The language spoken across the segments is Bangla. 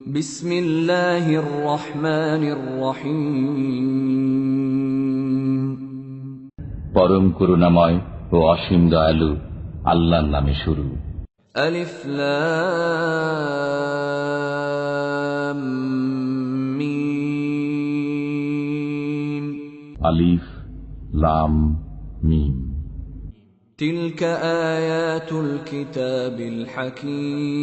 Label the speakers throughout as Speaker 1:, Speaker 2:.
Speaker 1: بسم الله الرحمن الرحيم
Speaker 2: পরম করুণাময় ও অসীম দয়ালু আল্লাহর নামে শুরু
Speaker 1: ألف لام ميم
Speaker 2: আলিফ লাম মিম
Speaker 1: تلك آيات الكتاب الحكيم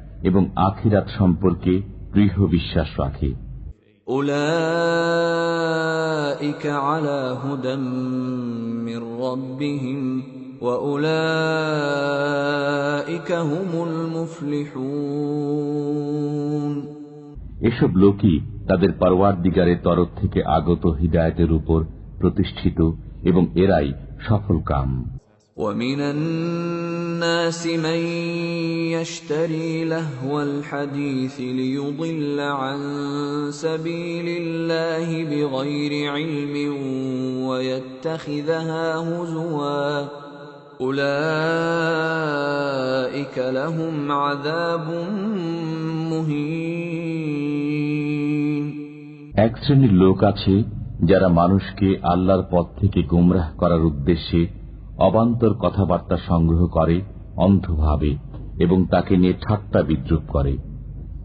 Speaker 2: এবং আখিরাত সম্পর্কে দৃঢ় বিশ্বাস রাখে
Speaker 1: أولئك على هدى من ربهم وأولئك هم المفلحون
Speaker 2: এসব লোকই তাদের পরওয়ার দিগারের তরফ থেকে আগত হিদায়তের উপর প্রতিষ্ঠিত এবং এরাই সফল কাম
Speaker 1: ومن الناس من يشتري لهو الحديث ليضل عن سبيل الله بغير علم ويتخذها هزوا أولئك لهم عذاب مهين
Speaker 2: এক শ্রেণীর লোক আছে যারা মানুষকে আল্লাহর পথ থেকে গুমরাহ করার উদ্দেশ্যে অবান্তর কথাবার্তা সংগ্রহ করে অন্ধভাবে এবং তাকে নিয়ে ঠাট্টা বিদ্রুপ করে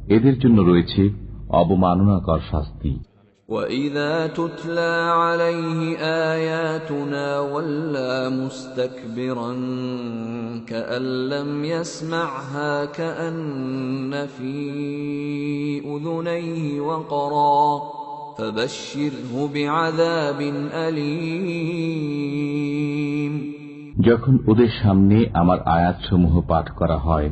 Speaker 2: এদের জন্য রয়েছে অবমাননাকর শাস্তি
Speaker 1: وَإِذَا تُتْلَى عَلَيْهِ آيَاتُنَا وَلَّى مُسْتَكْبِرًا كَأَن لَّمْ يَسْمَعْهَا كَأَنَّ فِي أُذُنَيْهِ وَقْرًا فَبَشِّرْهُ بِعَذَابٍ أَلِيمٍ
Speaker 2: যখন ওদের সামনে আমার আয়াতসমূহ পাঠ করা হয়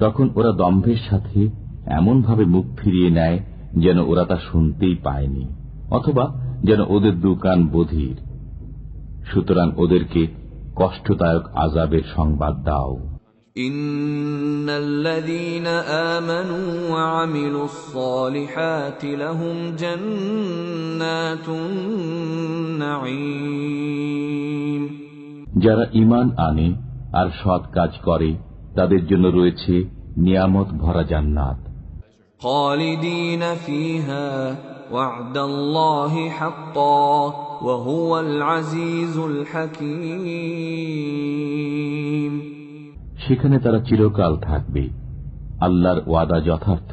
Speaker 2: তখন ওরা দম্ভের সাথে এমনভাবে মুখ ফিরিয়ে নেয় যেন ওরা তা শুনতেই পায়নি অথবা যেন ওদের দুকান বধির সুতরাং ওদেরকে কষ্টদায়ক আজাবের সংবাদ দাও
Speaker 1: إِنَّ الَّذِينَ آمَنُوا وَعَمِلُوا الصَّالِحَاتِ لَهُمْ جَنَّاتُ النَّعِيمِ
Speaker 2: যারা ইমান আনে আর সৎ কাজ করে তাদের জন্য রয়েছে নিয়ামত ভরা জান্নাত
Speaker 1: خالدين فيها وعد الله حقا وهو العزيز الحكيم
Speaker 2: সেখানে তারা চিরকাল থাকবে আল্লাহর ওয়াদা যথার্থ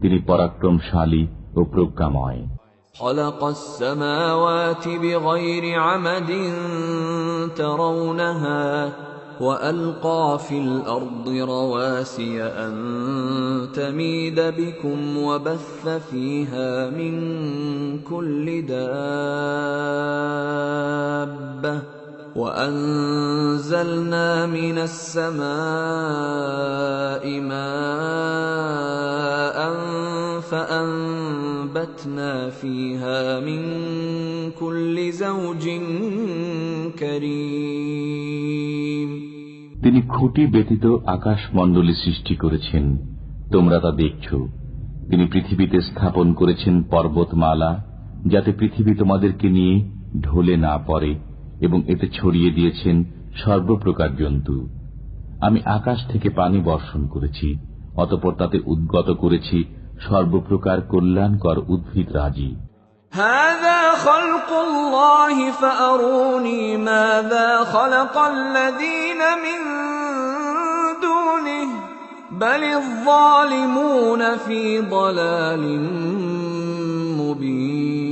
Speaker 2: তিনি পরাক্রমশালী ও প্রজ্ঞাময়
Speaker 1: خلق السماوات بغير عمد ترونها وألقى في الأرض رواسي أن تميد بكم وبث فيها من كل دابة وأنزلنا من السماء ماء فأنبتنا فيها من كل زوج كريم
Speaker 2: তিনি খুঁটি ব্যতীত আকাশমণ্ডলী সৃষ্টি করেছেন তোমরা তা দেখছ তিনি পৃথিবীতে স্থাপন করেছেন পর্বতমালা যাতে পৃথিবী তোমাদেরকে নিয়ে ঢলে না পড়ে এবং এতে ছড়িয়ে দিয়েছেন সর্বপ্রকার জন্তু আমি আকাশ থেকে পানি বর্ষণ করেছি অতপর তাতে উদ্গত করেছি সর্বপ্রকার কল্যাণকর উদ্ভিদ রাজি
Speaker 1: هذا خلق الله فأروني ماذا خلق الذين من دونه بل الظالمون في ضلال مبين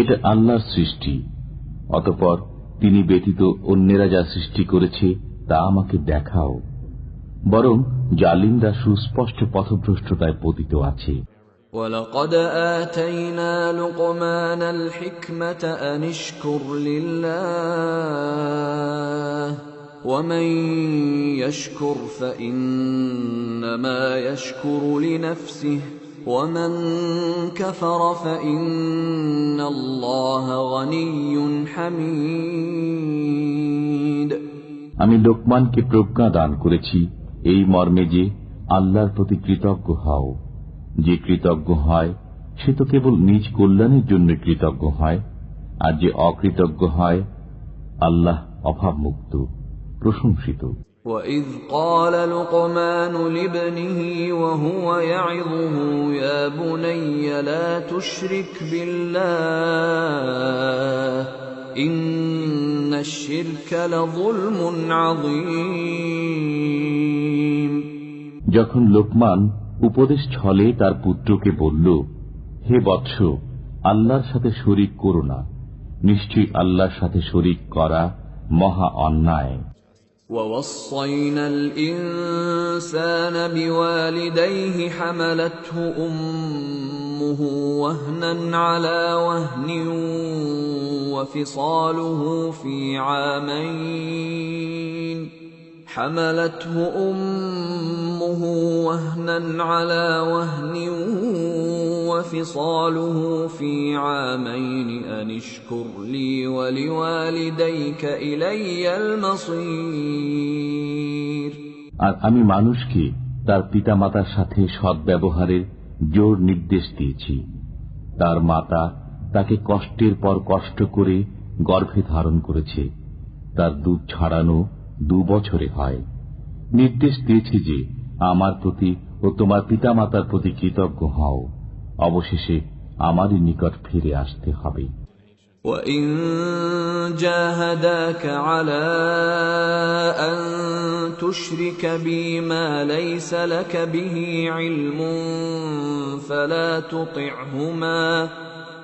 Speaker 2: এটা আল্লাহর সৃষ্টি অতপর তিনি ব্যতীত অন্যেরা যা সৃষ্টি করেছে তা আমাকে দেখাও বরং জালিমরা সুস্পষ্ট পথভ্রষ্টতায় পতিত আছে
Speaker 1: ولقد آتينا لقمان الحكمة أن اشكر لله ومن يشكر فانما يشكر لنفسه ومن كفر فان الله غني حميد
Speaker 2: আমি লোকমানকে প্রজ্ঞা দান করেছি এই মর্মে যে আল্লাহর প্রতি কৃতজ্ঞ হও যে কৃতজ্ঞ হয় সে তো কেবল নিজ কল্যাণের জন্য কৃতজ্ঞ হয় আর যে অকৃতজ্ঞ হয় আল্লাহ অভাবমুক্ত প্রশংসিত
Speaker 1: وإذ قال لقمان لابنه وهو يعظه يا بني لا تشرك بالله إن الشرك لظلم عظيم
Speaker 2: যখন লোকমান উপদেশ ছলে তার পুত্রকে বলল হে বৎস আল্লাহর সাথে শরিক করো না নিশ্চয়ই আল্লাহর সাথে শরিক করা মহা অন্যায়
Speaker 1: ووصينا الإنسان بوالديه حملته أمه وهنا على وهن وفصاله في عامين حملته أمه وهنا على وهن وفصاله في عامين أن اشكر لي ولوالديك إلي المصير
Speaker 2: আর আমি মানুষকে তার পিতামাতার সাথে সদ্ব্যবহারের জোর নির্দেশ দিয়েছি তার মাতা তাকে কষ্টের পর কষ্ট করে গর্ভে ধারণ করেছে তার দুধ ছাড়ানো দু বছরে হয় নির্দেশ দিয়েছি যে আমার প্রতি ও তোমার পিতামাতার প্রতি কৃতজ্ঞ হও অবশেষে আমারই নিকট ফিরে আসতে হবে
Speaker 1: وإن جاهداك على أن تشرك بي ما ليس لك به علم فلا تطعهما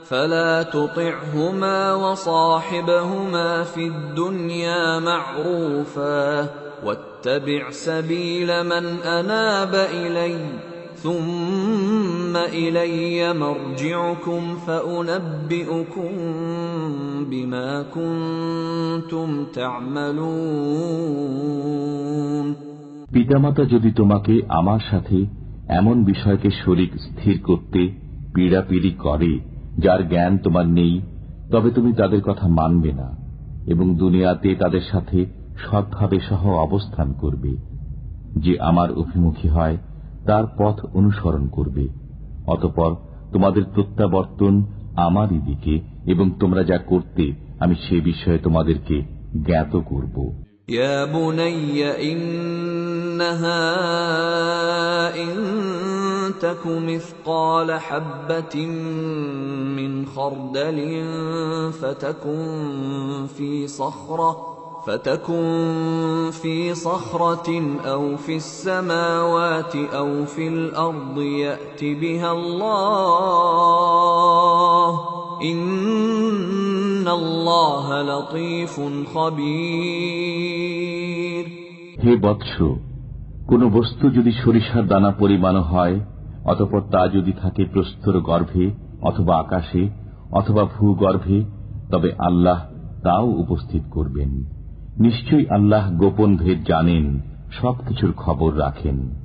Speaker 1: فلا تطعهما وصاحبهما في الدنيا معروفا واتبع سبيل من أناب إليّ ثم إلي مرجعكم فأنبئكم بما كنتم تعملون
Speaker 2: পিতামাতা যদি তোমাকে আমার সাথে এমন বিষয়কে শরিক স্থির করতে পীড়াপিড়ি করে যার জ্ঞান তোমার নেই, তবে তুমি তাদের কথা মানবে না, এবং দুনিয়াতে তাদের সাথে সৎভাবে সহ অবস্থান করবে। যে আমার অভিমুখী হয়, তার পথ অনুসরণ করবে। অতপর তোমাদের প্রত্যাবর্তন আমারই দিকে, এবং তোমরা যা করতে, আমি সে বিষয়ে তোমাদেরকে জ্ঞাত করব।
Speaker 1: يا بني إنها إن تك مثقال حبة من خردل فتكن في صخرة فتكن في صخرة أو في السماوات أو في الأرض يأت بها الله إن الله لطيف خبير
Speaker 2: হে বৎস, কোন বস্তু যদি সরিষার দানা পরিমাণ হয়, অতপর তা যদি থাকে প্রস্তর গর্ভে অথবা আকাশে অথবা ভূগর্ভে, তবে আল্লাহ তাও উপস্থিত করবেন। নিশ্চয়ই আল্লাহ গোপন ভেদ জানেন, সবকিছুর খবর রাখেন।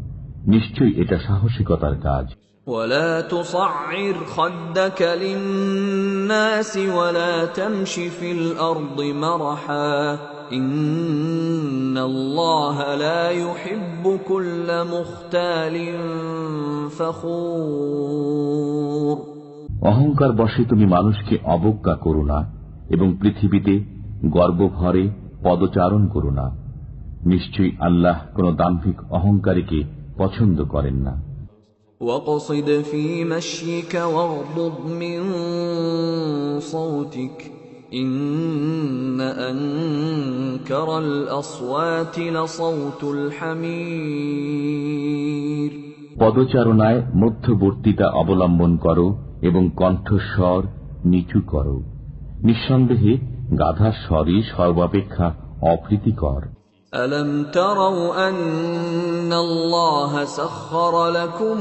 Speaker 2: নিশ্চয়ই এটা সাহসিকতার কাজ
Speaker 1: ولا تصعر خدك للناس ولا تمش في الأرض مرحا إن الله لا يحب كل مختال فخور
Speaker 2: অহংকার বশে তুমি মানুষকে অবজ্ঞা করো না এবং পৃথিবীতে গর্বভরে পদচারণ করো না নিশ্চয়ই আল্লাহ কোন দাম্ভিক অহংকারীকে পছন্দ করেন না
Speaker 1: واقصد في مشيك واغضض من صوتك إن أنكر الأصوات لصوت الحمير
Speaker 2: পদচারণায় মধ্যবর্তিতা অবলম্বন করো এবং কণ্ঠস্বর নিচু করো নিঃসন্দেহে গাধার স্বরই সর্বাপেক্ষা অপ্রীতিকর
Speaker 1: ألم تروا أن الله سخر لكم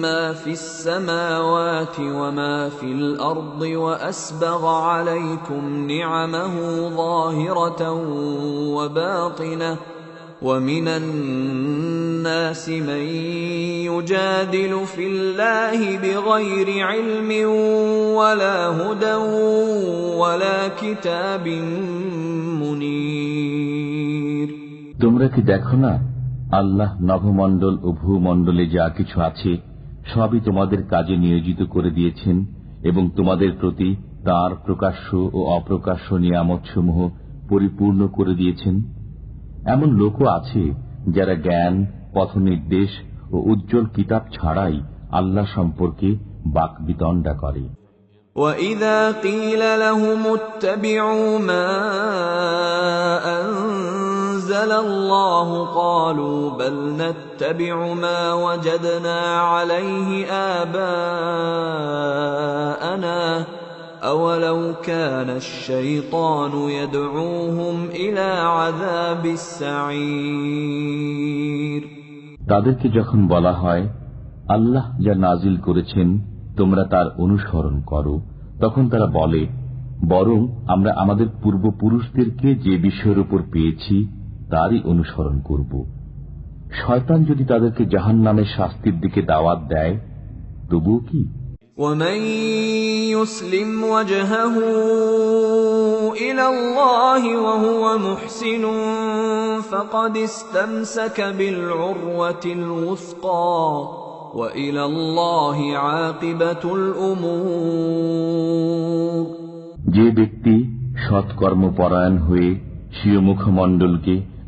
Speaker 1: ما في السماوات وما في الأرض وأسبغ عليكم نعمه ظاهرة وباطنة ومن الناس من يجادل في الله بغير علم ولا هدى ولا كتاب منير
Speaker 2: তোমরা কি দেখো না আল্লাহ নভমণ্ডল ও ভূমণ্ডলে যা কিছু আছে সবই তোমাদের কাজে নিয়োজিত করে দিয়েছেন এবং তোমাদের প্রতি তার প্রকাশ্য ও অপ্রকাশ্য নিয়ামতসমূহ পরিপূর্ণ করে দিয়েছেন এমন লোকও আছে যারা জ্ঞান পথনির্দেশ ও উজ্জ্বল কিতাব ছাড়াই আল্লাহ সম্পর্কে বাকবিতণ্ডা করে
Speaker 1: وَإِذَا قِيلَ لَهُمُ اتَّبِعُوا مَا أَنزَلَ اللَّهُ قَالُوا بَلْ نَتَّبِعُ مَا وَجَدْنَا عَلَيْهِ آبَاءَنَا أَوَلَوْ كَانَ الشَّيْطَانُ يَدْعُوهُمْ إِلَى عَذَابِ السَّعِيرِ
Speaker 2: তাদেরকে যখন বলা হয় আল্লাহ যা নাজিল করেছেন তোমরা তার অনুসরণ করো তখন তারা বলে বরং আমরা আমাদের পূর্বপুরুষদেরকে যে বিষয়ের উপর পেয়েছি তারই অনুসরণ করব শয়তান যদি তাদেরকে জাহান নামের শাস্তির দিকে দাওয়াত দেয় তবুও কি
Speaker 1: ومن يسلم وجهه إلى الله وهو محسن فقد استمسك بالعروة الوثقى وإلى الله عاقبة الأمور
Speaker 2: যে ব্যক্তি সৎকর্মপরায়ণ হয়ে স্বীয় মুখমণ্ডলকে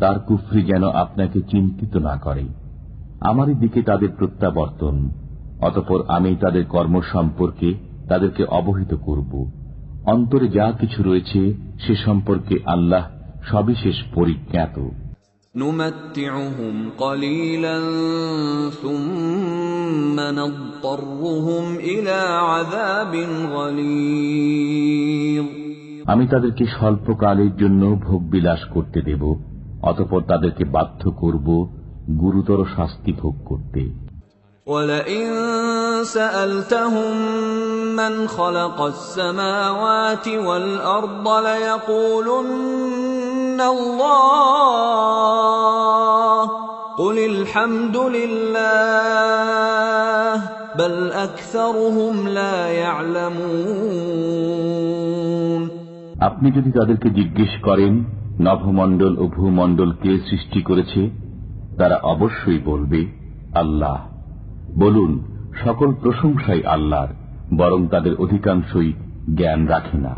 Speaker 2: তার কুফরি যেন আপনাকে চিন্তিত না করে আমারই দিকে তাদের প্রত্যাবর্তন অতপর আমি তাদের কর্ম সম্পর্কে তাদেরকে অবহিত করব অন্তরে যা কিছু রয়েছে সে সম্পর্কে আল্লাহ সবিশেষ পরিজ্ঞাত
Speaker 1: نمتعهم قليلا ثم نضطرهم إلى عذاب غليظ
Speaker 2: আমি তাদেরকে স্বল্পকালের জন্য ভোগবিলাস করতে দেব অতপর তাদেরকে বাধ্য করব গুরুতর শাস্তি ভোগ করতে
Speaker 1: ولئن سألتهم من خلق السماوات والأرض ليقولن الله قل الحمد لله بل أكثرهم لا يعلمون
Speaker 2: আপনি যদি তাদেরকে জিজ্ঞেস করেন নভমণ্ডল ও ভূমণ্ডল কে সৃষ্টি করেছে তারা অবশ্যই বলবে আল্লাহ। বলুন সকল প্রশংসাই আল্লাহর বরং তাদের অধিকাংশই জ্ঞান রাখে না।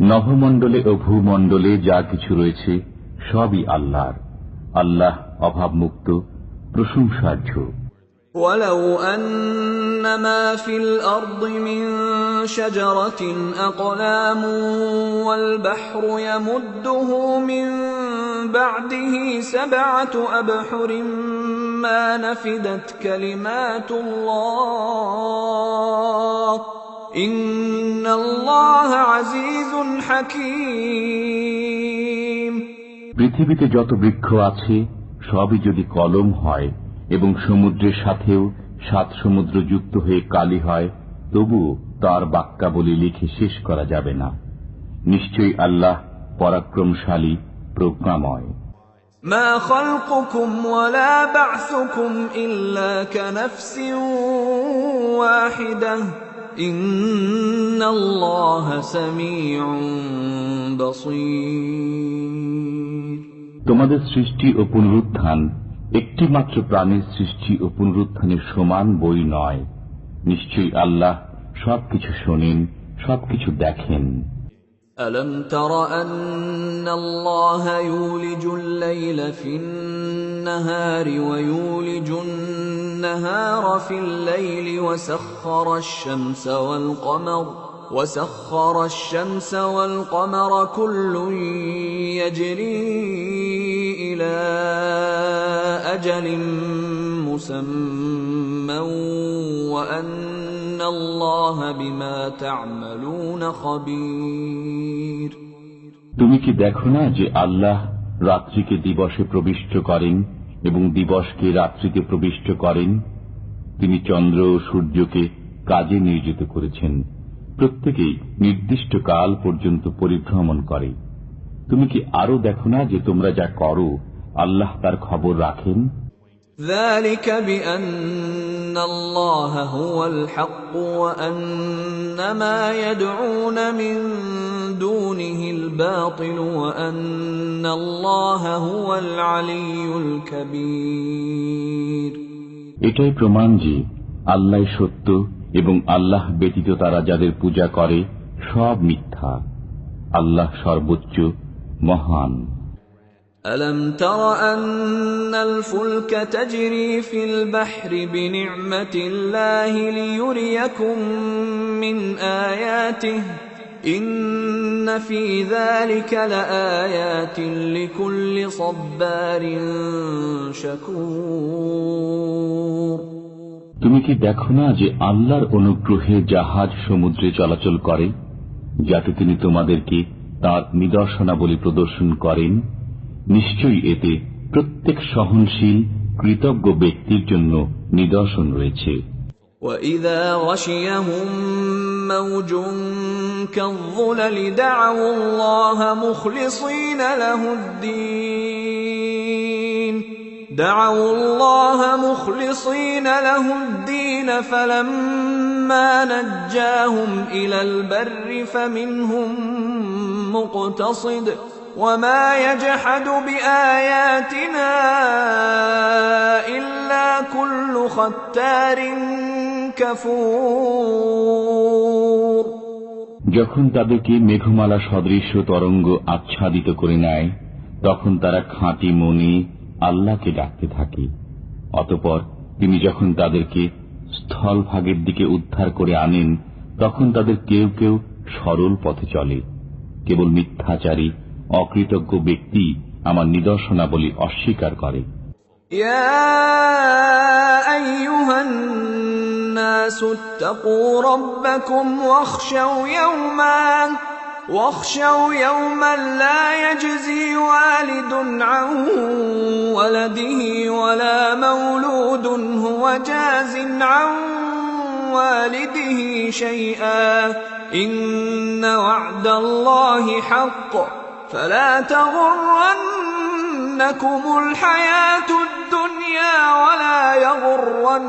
Speaker 2: নভমণ্ডলে ও ভূমণ্ডলে যা কিছু রয়েছে সবই আল্লাহর। আল্লাহ অভাবমুক্ত প্রশংসার্য
Speaker 1: ولو أن ما في الأرض من شجرة أقلام والبحر يمده من بعده سبعة أبحر ما نفدت كلمات الله إن الله عزيز حكيم
Speaker 2: পৃথিবীতে যত বৃক্ষ আছে সবই যদি কলম হয় এবং সমুদ্রের সাথেও সাত সমুদ্র যুক্ত হয়ে কালি হয় তবু তার বাক্যাবলী লিখে শেষ করা যাবে না নিশ্চয়ই আল্লাহ পরাক্রমশালী প্রজ্ঞাময়
Speaker 1: ما خلقكم ولا بعثكم إلا كنفس واحدة إن الله سميع بصير
Speaker 2: তোমাদের সৃষ্টি ও পুনরুত্থান একটি মাত্র প্রাণের সৃষ্টি ও পুনরুত্থানের সমান বই নয় নিশ্চয়ই আল্লাহ সবকিছু শোনেন সবকিছু দেখেন
Speaker 1: ألم تر أن الله يولج الليل في النهار ويولج النهار في الليل وسخر الشمس والقمر وسخر الشمس والقمر كل يجري إلى أجل مسمى وأن الله بما تعملون خبير
Speaker 2: তুমি কি দেখো না যে আল্লাহ রাত্রিকে দিবসে প্রবিষ্ট করেন এবং দিবসকে রাত্রিতে প্রবিষ্ট করেন তিনি চন্দ্র ও সূর্যকে কাজে নিয়োজিত করেছেন প্রত্যেকেই নির্দিষ্ট কাল পর্যন্ত পরিভ্রমণ করে তুমি কি আরো দেখো না যে তোমরা যা করো আল্লাহ তার খবর রাখেন
Speaker 1: ذلك بأن الله هو الحق وأن ما يدعون من دونه الباطل وأن الله هو العلي الكبير
Speaker 2: এটাই প্রমাণ যে আল্লাহ সত্য এবং আল্লাহ ব্যতীত তারা যাদের পূজা করে সব মিথ্যা আল্লাহ সর্বোচ্চ মহান
Speaker 1: ألم تر أن الفلك تجري في البحر بنعمة الله ليريكم من آياته إن في ذلك لآيات لكل صبار شكور
Speaker 2: তুমি কি দেখো না যে আল্লাহর অনুগ্রহে জাহাজ সমুদ্রে চলাচল করে যাতে তিনি তোমাদেরকে তার নিদর্শনাবলী প্রদর্শন করেন নিশ্চয়ই এতে প্রত্যেক সহনশীল কৃতজ্ঞ ব্যক্তির জন্য নিদর্শন রয়েছে
Speaker 1: وإذا غشيهم موج كالظلل دعوا الله مخلصين له الدين دعوا الله مخلصين له الدين فلما نجاهم إلى البر فمنهم مقتصد وما يجحد بآياتنا إلا كل ختار كفور
Speaker 2: যখন তাদেরকে মেঘমালা সদৃশ্য তরঙ্গ আচ্ছাদিত করে নেয় তখন তারা খাঁটি মনে আল্লাহকে ডাকতে থাকে। অতপর তিনি যখন তাদেরকে স্থলভাগের দিকে উদ্ধার করে আনেন, তখন তাদের কেউ কেউ সরল পথে চলে। কেবল মিথ্যাচারী, অকৃতজ্ঞ ব্যক্তি আমার নিদর্শনাবলী অস্বীকার করে।
Speaker 1: يا واخشوا يوما لا يجزي والد عن ولده ولا مولود هو جاز عن والده شيئا. إن وعد الله حق. فلا تغرنكم الحياة الدنيا ولا يغرنكم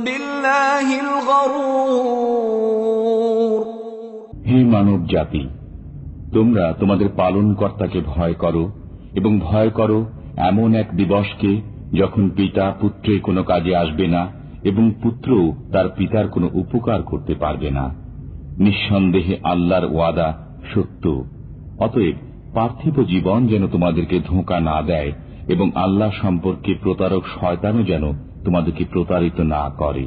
Speaker 1: بالله الغرور.
Speaker 2: হে মানব জাতি, তোমরা তোমাদের পালন কর্তাকে ভয় করো এবং ভয় করো এমন এক দিবসকে যখন পিতা পুত্রে কোনো কাজে আসবে না এবং পুত্র তার পিতার কোনো উপকার করতে পারবে না। নিঃসন্দেহে আল্লাহর ওয়াদা সত্য। অতএব পার্থিব জীবন যেন তোমাদেরকে ধোঁকা না দেয় এবং আল্লাহ সম্পর্কে প্রতারক শয়তানও যেন তোমাদেরকে প্রতারিত না করে।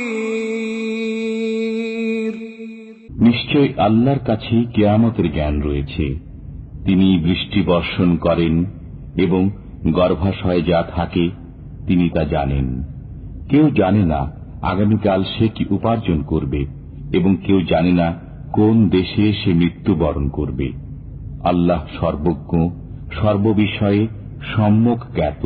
Speaker 2: নিশ্চয় আল্লাহর কাছে কেয়ামতের জ্ঞান রয়েছে। তিনি বৃষ্টি বর্ষণ করেন এবং গর্ভাশয়ে যা থাকে, তিনি তা জানেন। কেউ জানে না আগামীকাল সে কি উপার্জন করবে এবং কেউ জানে না কোন দেশে সে মৃত্যুবরণ করবে। আল্লাহ সর্বজ্ঞ, সর্ববিষয়ে সম্যক জ্ঞাত।